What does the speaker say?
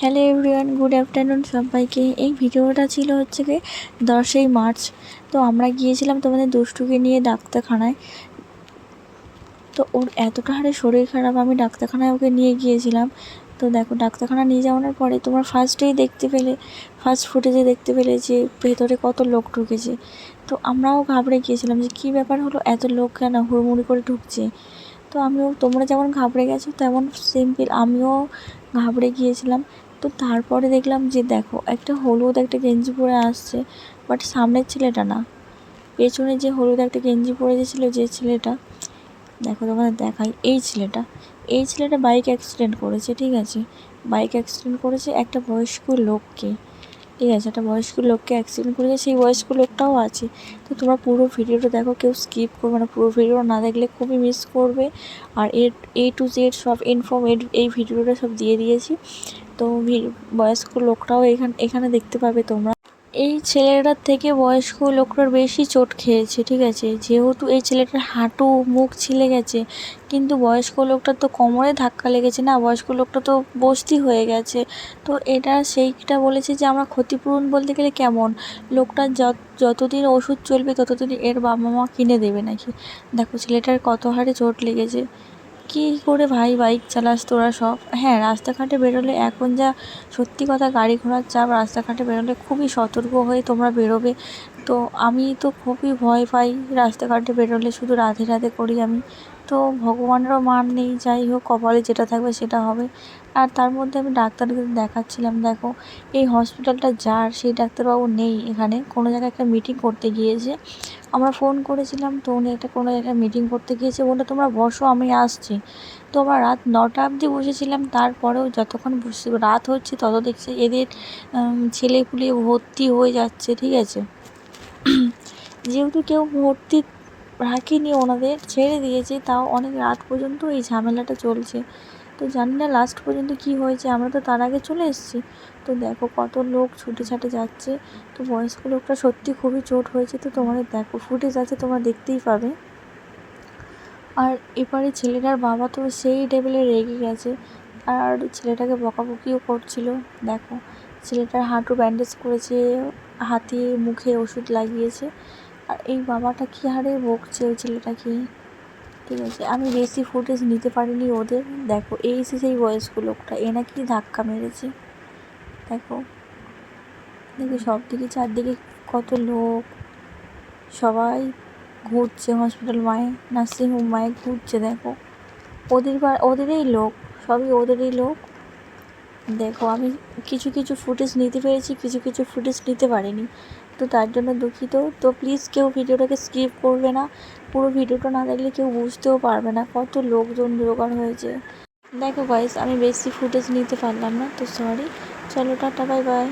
Hello everyone good afternoon সবাইকে। এই ভিডিওটা ছিল হচ্ছে কি দশই মার্চ। তো আমরা গিয়েছিলাম তোমাদের দুষ্টুকে নিয়ে ডাক্তারখানায়। তো ওর এতটা হারে শরীর খারাপ, আমি ডাক্তারখানায় ওকে নিয়ে গিয়েছিলাম। তো দেখো, ডাক্তারখানা নিয়ে যাওয়ানোর পরে তোমরা ফার্স্টেই দেখতে পেলে ফার্স্ট ফুটেজে দেখতে পেলে যে ভেতরে কত লোক ঢুকেছে। তো আমরাও ঘাবড়ে গিয়েছিলাম যে কী ব্যাপার হলো, এত লোক কেন হুড়মুড়ি করে ঢুকছে? তো আমিও, তোমরা যেমন ঘাবড়ে গেছো, তেমন সিম্পল আমিও ঘাবড়ে গিয়েছিলাম। তো তারপরে দেখলাম যে দেখো, একটা হলুদ একটা গেঞ্জি পরে আসছে বাট সামনের ছেলেটা না। পেছনে যে হলুদ একটা গেঞ্জি পরে গেছিল যে ছেলেটা, দেখো তোমাদের দেখাই, এই ছেলেটা। এই ছেলেটা বাইক অ্যাক্সিডেন্ট করেছে, ঠিক আছে? বাইক অ্যাক্সিডেন্ট করেছে একটা বয়স্ক লোককে, ঠিক আছে? একটা বয়স্ক লোককে অ্যাক্সিডেন্ট করেছে, সেই বয়স্ক লোকটাও আছে। তো তোমরা পুরো ভিডিওটা দেখো, কেউ স্কিপ করবে না, পুরো ভিডিও না দেখলে খুবই মিস করবে। আর এর এ টু জেড সব ইনফর্ম এই ভিডিওটা সব দিয়ে দিয়েছি। তো বয়স্ক লোকটাও এখানে এখানে দেখতে পাবে তোমরা। এই ছেলেটার থেকে বয়স্ক লোকটার বেশি চোট খেয়েছে, ঠিক আছে? যেহেতু এই ছেলেটার হাঁটু, মুখ ছিলে গেছে, কিন্তু বয়স্ক লোকটার তো কোমরে ধাক্কা লেগেছে না, বয়স্ক লোকটা তো বস্তি হয়ে গেছে। তো এটা সেইটা বলেছে যে, আমরা ক্ষতিপূরণ বলতে গেলে কেমন? লোকটার যত, যতদিন ওষুধ চলবে, ততদিন এর বাবা মা কিনে দেবে নাকি? দেখো, ছেলেটার কত হারে চোট লেগেছে। কী করে ভাই বাইক চালাস তোরা সব? হ্যাঁ রাস্তাঘাটে বেরোলে এখন যা সত্যি কথা গাড়ি ঘোড়ার চাপ, রাস্তাঘাটে বেরোলে খুবই সতর্ক হয়ে তোমরা বেরোবে। তো আমি তো খুবই ভয় পাই রাস্তাঘাটে বেরোলে, শুধু রাধে রাধে করি আমি। তো ভগবানেরও মান নেই, যাই হোক, কপালে যেটা থাকবে সেটা হবে। আর তার মধ্যে আমি ডাক্তারকে দেখাচ্ছিলাম, দেখো, এই হসপিটালটা যার, সেই ডাক্তারবাবু নেই এখানে। কোনো জায়গায় একটা মিটিং করতে গিয়েছে। আমরা ফোন করেছিলাম, তো উনি একটা কোনো জায়গায় মিটিং করতে গিয়েছে। বলে তোমরা বসো, আমি আসছি। তো আমরা রাত নটা অবধি বসেছিলাম, তারপরেও যতক্ষণ রাত হচ্ছে, তত দেখছি এদের ছেলেপুলে ভর্তি হয়ে যাচ্ছে, ঠিক আছে? যেহেতু কেউ ভর্তি রাখেনি ওনাদের ছেড়ে দিয়েছে, তাও অনেক রাত পর্যন্ত এই ঝামেলাটা চলছে। তো জানি না লাস্ট পর্যন্ত কী হয়েছে, আমরা তো তার আগে চলে এসেছি। তো দেখো কত লোক ছুটে ছাটে যাচ্ছে, তো বয়স্ক লোকটা সত্যি খুবই চোট হয়েছে, তো তোমাদের দেখো ফুটেজ আছে, তোমরা দেখতেই পাবে। আর এবারে ছেলেটার বাবা তো সেই টেবিলে রেগে গেছে, আর ছেলেটাকে বকাবকিও করছিল। দেখো, ছেলেটার হাঁটু ব্যান্ডেজ করেছে, হাতে মুখে ওষুধ লাগিয়েছে। আর এই বাবাটা কী হারে বকছে ওই ছেলেটাকে ঠিক আছে, আমি বেশি ফুটেজ নিতে পারিনি ওদের। দেখো, এই এসে সেই বয়স্ক লোকটা, এ নাকি ধাক্কা মেরেছে। দেখো দেখো সব দিকে চারদিকে কত লোক। সবাই ঘুরছে হসপিটাল মায়ে নার্সিংহোম মায়ে ঘুরছে, দেখো। ওদের ওদেরই লোক, সবই ওদেরই লোক। দেখো, আমি কিছু কিছু ফুটেজ নিতে পেরেছি, কিছু কিছু ফুটেজ নিতে পারিনি। তো তার জন্য দুঃখিত। তো প্লিজ কেউ ভিডিওটাকে স্কিপ করবে না। পুরো ভিডিওটা না দেখলে কেউ বুঝতেও পারবে না কত লোকজন জোগাড় হয়েছে। দেখো গাইস আমি বেশি ফুটেজ নিতে পারলাম না, তো সরি চলো, টাটা বাই বাই